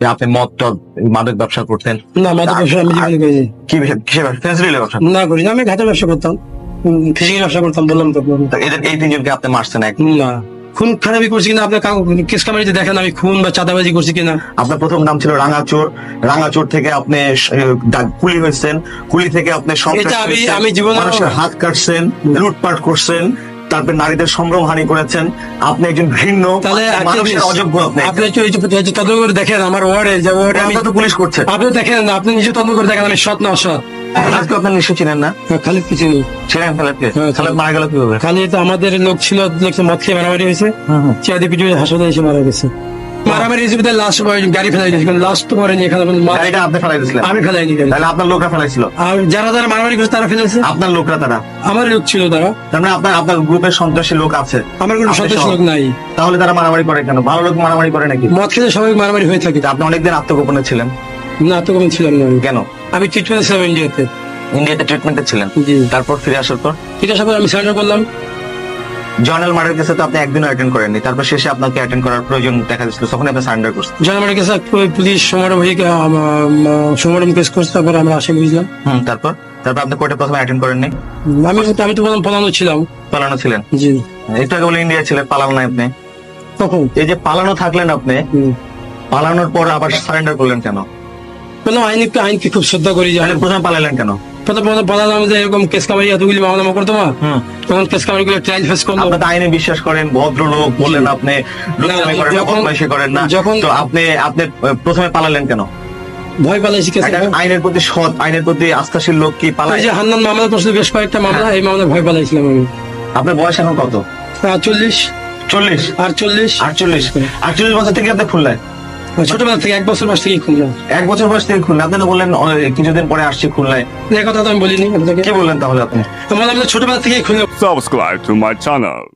যে আপনি মদ টদ মাদক ব্যবসা করতেন। না মাদক ব্যবসা আমি জীবনে করিনি। কি কিসের ব্যবসা? ব্যবসা? না করি না আমি ঘাটের ব্যবসা করতাম। ফিজিক্যাল ব্যবসা করতাম বললাম তো তো এদের এই তিনজনকে আপনি মারছেন এক না। খুন খারাপি করছি কিনা আপনার কেস কামারিতে দেখেন আমি খুন বা চাঁদাবাজি করছি কিনা। আপনার প্রথম নাম ছিল রাঙাচোর। রাঙাচোর থেকে আপনি কুলি হয়েছেন। কুলি থেকে আপনি সন্ত্রাসী এটা আমি- হয়েছেন, আমি জীবনে- মানুষের হাত কাটছেন লুটপাট করছেন। তারপর নারীদের সম্ভ্রম হানি করেছেন। আপনি একজন ঘৃণ্য মানুষের অযোগ্য আপনি। তদন্ত করে দেখেন আমার ওয়ার্ডে যে ওয়ার্ডে আমি তো পুলিশ করছে আপনি দেখেন আপনি নিজে তদন্ত করে দেখেন আমি সৎ না অসৎ। আজকে আপনার নিশ্চয় চিনেন না? খালি কিছু নেই ছিলেন খালেদকে? খালেদ। মারা গেল কীভাবে? খালি তো আমাদের লোক ছিল মদ খেয়ে মারামারি হয়েছে। চেয়াদি হাসপাতালে এসে মারা গেছে। মারামারি হয়েছে বোধহয় গাড়ি ফেলাই দিয়েছে লাস্ট তো মরেনি এখানে গাড়িটা আপনি ফেলাই দিয়েছিলেন। আমি ফেলাইনি গাড়ি তাহলে আপনার লোকরা ফেলাইছিল? আর যারা যারা মারামারি করেছে তারা ফেলেছে? আপনার লোকরা তারা? আমার লোক ছিল তারা। তার মানে আপনার আপনার গ্রুপের সন্ত্রাসী লোক আছে। আমার কোনো আপনি সদস্য সহ। লোক নাই। তাহলে তারা মারামারি করে কেন? ভালো লোক মারামারি করে নাকি? মদ সবাই মারামারি হয়ে থাকে। আপনি অনেকদিন আত্মগোপনে ছিলেন। না কোনো ছিলাম না কেন? আমি ট্রিটমেন্ট ছিলাম ইন্ডিয়াতে ইন্ডিয়াতে ট্রিটমেন্টে ছিলেন? তারপর ফিরে আসার পর? ঠিক পর আমি সার্জার করলাম। জর্নাল মার্ডার কেসে তো আপনি একদিনও অ্যাটেন্ড করেননি। তারপর শেষে আপনাকে অ্যাটেন্ড করার প্রয়োজন দেখা দিচ্ছিল তখন আপনি সারেন্ডার করছেন। জানামার কাছে ওই পুলিশ সমারোহ সমারোহ কেস করছে তারপর আমরা আসে বুঝলাম। হুম তারপর? তারপর আপনি কোর্টে প্রথমে অ্যাটেন্ড করেননি? আমি আমি তো প্রথম পলানো ছিলাম। পালানো ছিলেন? জি। একটু আগে বলে ইন্ডিয়া ছিলেন পালানো নাই আপনি। তখন? এই যে পালানো থাকলেন আপনি পালানোর পর আবার সারেন্ডার করলেন কেন? বললাম আইন একটু আইনকে খুব শ্রদ্ধা করি যে প্রথমে পালালেন কেন? প্রথম প্রথম বললাম যে এরকম কেস কামারি এতগুলি মামলা মামলা করতো না তখন কেস কামারি গুলো ট্রায়াল ফেস করল আপনি আইনে বিশ্বাস করেন ভদ্রলোক বললেন আপনি লুচ্চামি করেন না যখন- বদমাইশি করেন না। যখন- তো আপনি আপনি প্রথমে পালালেন কেন? ভয় পালাইছি কেস আইনের প্রতি সৎ আইনের প্রতি আস্থাশীল লোক কি পালায় যে হান্নান মামলা করছিল বেশ কয়েকটা মামলা এই মামলা ভয় পালাইছিলাম আমি। আপনার বয়স এখন কত? চল্লিশ। চল্লিশ? আর চল্লিশ আটচল্লিশ। আটচল্লিশ বছর থেকে আপনি খুললেন? ছোটবেলা থেকে এক বছর মাস থেকে খুললাম এক বছর বয়স থেকে খুললেন আপনি তো বললেন অ, কিছুদিন পরে আসছি খুলনায়। এই কথা তো আমি বলিনি আপনাকে। কি বললেন তাহলে আপনি? আমি বললাম যে ছোটবেলা থেকে খুললাম subscribe to my channel.